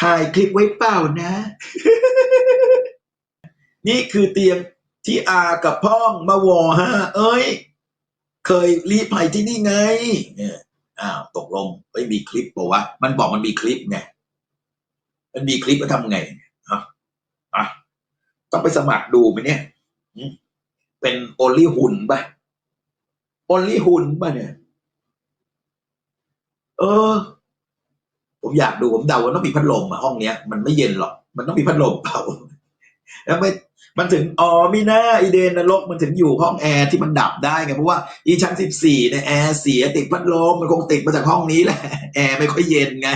ถ่ายคลิปไว้เปล่านะ นี่คือเตียงที่อากับพ่องมาวอฮะเอ้ย เคยรีดภัยที่นี่ไงเนี่ยอ้าวตกลงไม่มีคลิปบอกว่า มันบอกมันมีคลิปไงมันมีคลิปแล้วทำไงฮะอะต้องไปสมัครดูไหมเนี่ยเป็นโอลี่หุ่นป่ะโอลี่หุ่นป่ะเนี่ย เออ ผมอยากดูผมเดาว่าต้องมีพัดลมอะห้องเนี้ยมันไม่เย็นหรอก มันต้องมีพัดลมเป่า แล้วไม่มันถึงอ๋อมีหน้าอีเดนนรกมันถึงอยู่ห้องแอร์ที่มันดับได้ไงเพราะว่าอีชั้นสิบสี่เนี่ยแอร์เสียติดพัดลมมันคงติดมาจากห้องนี้แหละแอร์ไม่ค่อยเย็นไง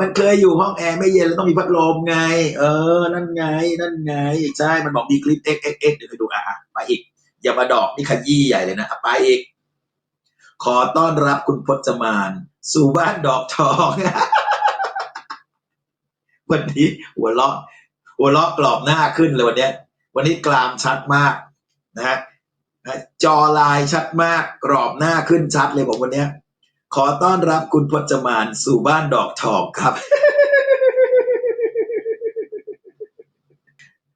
มันเคยอยู่ห้องแอร์ไม่เย็นแล้วต้องมีพัดลมไง เออ นั่นไง นั่นไงใช่มันบอกมีคลิป x x x เดี๋ยวไปดูอะไปอีกอย่ามาดอกนี่ขยี้ใหญ่เลยนะไปอีก ขอต้อนรับคุณพจมาน สู่บ้านดอกทอง วันนี้หัวเราะหัวเราะกรอบหน้าขึ้นเลยวันนี้วันนี้กรามชัดมากนะฮะจอลายชัดมาก กรอบหน้าขึ้นชัดเลยบอกวันนี้ขอต้อนรับคุณพจมานสู่บ้านดอกทองครับ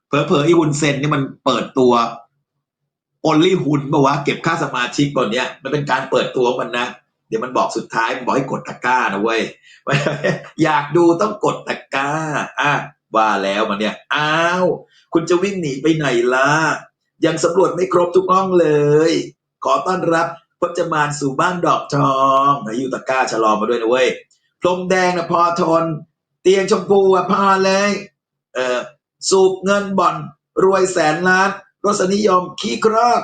เผลอๆอีฮุนเซนนี่มันเปิดตัว โอลี่ฮุนบอกว่าเก็บค่าสมาชิกก่อนเนี้ยมันเป็นการเปิดตัวมันนะ เดี๋ยวมันบอกสุดท้ายมันบอกให้กดตะกร้านะเว้ยอยากดูต้องกดตะกร้าอะว่าแล้วมันเนี่ยอ้าวคุณจะวิ่งหนีไปไหนล่ะยังสำรวจไม่ครบทุกห้องเลย ขอต้อนรับพจมานสู่บ้านดอกทองนะยูตะกร้าชะลอมาด้วยนะเว้ยพรมแดงนะพอทน เตียงชมพูอะพอเลย เออสูบเงินบ่อน รวยแสนล้าน รสนิยมขี้ครอบ